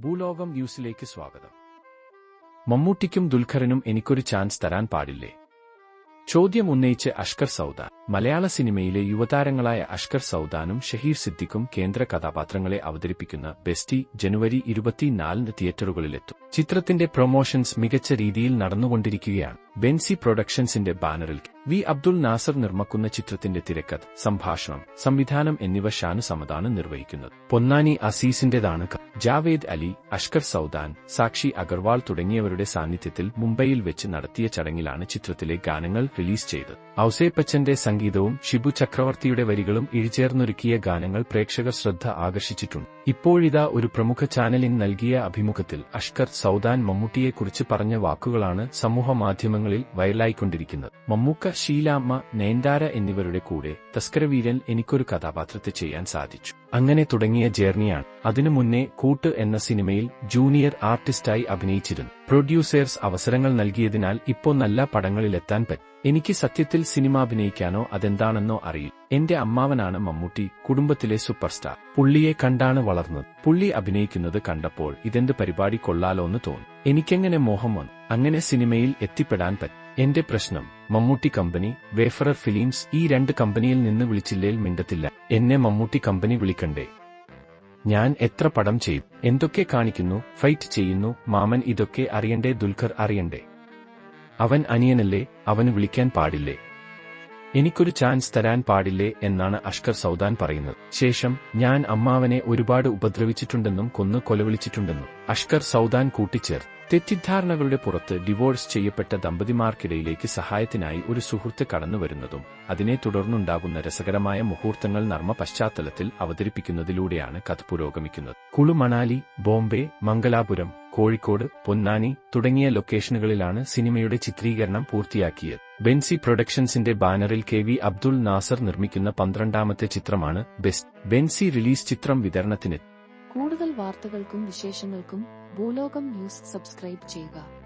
ഭൂലോകം ന്യൂസിലേക്ക് സ്വാഗതം. മമ്മൂട്ടിക്കും ദുൽഖറിനും എനിക്കൊരു ചാൻസ് തരാൻ പാടില്ലേ? ചോദ്യം ഉന്നയിച്ച് അഷ്കർ സൗദാൻ. മലയാള സിനിമയിലെ യുവതാരങ്ങളായ അഷ്കർ സൗദാനും ഷഹീർ സിദ്ദിഖും കേന്ദ്ര കഥാപാത്രങ്ങളെ അവതരിപ്പിക്കുന്ന ബെസ്റ്റി ജനുവരി ഇരുപത്തിനാലിന് തിയേറ്ററുകളിലെത്തും. ചിത്രത്തിന്റെ പ്രൊമോഷൻസ് മികച്ച രീതിയിൽ നടന്നുകൊണ്ടിരിക്കുകയാണ്. ബെൻസി പ്രൊഡക്ഷൻസിന്റെ ബാനറിൽ വി അബ്ദുൾ നാസർ നിർമ്മിക്കുന്ന ചിത്രത്തിന്റെ തിരക്കഥ സംഭാഷണം സംവിധാനം എന്നിവ ഷാനു സമതാണ് നിർവഹിക്കുന്നത്. പൊന്നാനി അസീസിന്റേതാണ് ജാവേദ് അലി അഷ്കർ സൗദാൻ സാക്ഷി അഗർവാൾ തുടങ്ങിയവരുടെ സാന്നിധ്യത്തിൽ മുംബൈയിൽ വെച്ച് നടത്തിയ ചടങ്ങിലാണ് ചിത്രത്തിലെ ഗാനങ്ങൾ റിലീസ് ചെയ്തത്. ഔസേപ്പച്ചന്റെ സംഗീതവും ഷിബു ചക്രവർത്തിയുടെ വരികളും ഇഴിചേർന്നൊരുക്കിയ ഗാനങ്ങൾ പ്രേക്ഷക ശ്രദ്ധ ആകർഷിച്ചിട്ടുണ്ട്. ഇപ്പോഴിതാ ഒരു പ്രമുഖ ചാനലിന് നൽകിയ അഭിമുഖത്തിൽ അഷ്കർ സൗദാൻ മമ്മൂട്ടിയെക്കുറിച്ച് പറഞ്ഞ വാക്കുകളാണ് സമൂഹ മാധ്യമങ്ങളിൽ വൈറലായിക്കൊണ്ടിരിക്കുന്നത്. മമ്മൂക്ക ഷീലാമ്മ നയൻതാര എന്നിവരുടെ കൂടെ തസ്കരവീരൻ എനിക്കൊരു കഥാപാത്രത്തെ ചെയ്യാൻ സാധിച്ചു. അങ്ങനെ തുടങ്ങിയ ജേർണിയാണ്. അതിനു മുന്നേ കൂട്ട് എന്ന സിനിമയിൽ ജൂനിയർ ആർട്ടിസ്റ്റായി അഭിനയിച്ചിരുന്നു. പ്രൊഡ്യൂസേഴ്സ് അവസരങ്ങൾ നൽകിയതിനാൽ ഇപ്പോൾ നല്ല പടങ്ങളിലെത്താൻ പറ്റും എനിക്ക് സത്യത്തിൽ സിനിമ അഭിനയിക്കാനോ അതെന്താണെന്നോ അറിയില്ല. എന്റെ അമ്മാവനാണ് മമ്മൂട്ടി കുടുംബത്തിലെ സൂപ്പർസ്റ്റാർ. പുള്ളിയെ കണ്ടാണ് വളർന്നത്. പുള്ളി അഭിനയിക്കുന്നത് കണ്ടപ്പോൾ ഇതെന്ത് പരിപാടി കൊള്ളാലോ എന്ന് തോന്നി. എനിക്കെങ്ങനെ മോഹം വന്നു? അങ്ങനെ സിനിമയിൽ എത്തിപ്പെടാൻ പറ്റും എന്റെ പ്രശ്നം മമ്മൂട്ടി കമ്പനി വേഫറർ ഫിലിംസ് ഈ രണ്ട് കമ്പനിയിൽ നിന്ന് വിളിച്ചില്ലേൽ മിണ്ടത്തില്ല. എന്നെ മമ്മൂട്ടി കമ്പനി വിളിക്കണ്ടേ? ഞാൻ എത്ര പടം ചെയ്യും? എന്തൊക്കെ കാണിക്കുന്നു? ഫൈറ്റ് ചെയ്യുന്നു? മാമൻ ഇതൊക്കെ അറിയണ്ടേ? ദുൽഖർ അറിയണ്ടേ? അവൻ അനിയനല്ലേ? അവന് വിളിക്കാൻ പാടില്ലേ? എനിക്കൊരു ചാൻസ് തരാൻ പാടില്ലേ എന്നാണ് അഷ്കർ സൗദാൻ പറയുന്നത്. ശേഷം ഞാൻ അമ്മാവനെ ഒരുപാട് ഉപദ്രവിച്ചിട്ടുണ്ടെന്നും കൊന്നു കൊലവിളിച്ചിട്ടുണ്ടെന്നും അഷ്കർ സൗദാൻ കൂട്ടിച്ചേർത്ത്. തെറ്റിദ്ധാരണകളുടെ പുറത്ത് ഡിവോഴ്സ് ചെയ്യപ്പെട്ട ദമ്പതിമാർക്കിടയിലേക്ക് സഹായത്തിനായി ഒരു സുഹൃത്ത് കടന്നുവരുന്നതും അതിനെ തുടർന്നുണ്ടാകുന്ന രസകരമായ മുഹൂർത്തങ്ങൾ നർമ്മ പശ്ചാത്തലത്തിൽ അവതരിപ്പിക്കുന്നതിലൂടെയാണ് കഥ പുരോഗമിക്കുന്നത്. കുളു മണാലി ബോംബെ മംഗലാപുരം കോഴിക്കോട് പൊന്നാനി തുടങ്ങിയ ലൊക്കേഷനുകളിലാണ് സിനിമയുടെ ചിത്രീകരണം പൂർത്തിയാക്കിയത്. ബെൻസി പ്രൊഡക്ഷൻസിന്റെ ബാനറിൽ കെ വി അബ്ദുൾ നാസർ നിർമ്മിക്കുന്ന പന്ത്രണ്ടാമത്തെ ചിത്രമാണ് ബെസ്റ്റ്. ബെൻസി റിലീസ് ചിത്രം വിതരണത്തിന്. കൂടുതൽ വാർത്തകൾക്കും വിശേഷങ്ങൾക്കും ഭൂലോകം ന്യൂസ് സബ്സ്ക്രൈബ് ചെയ്യുക.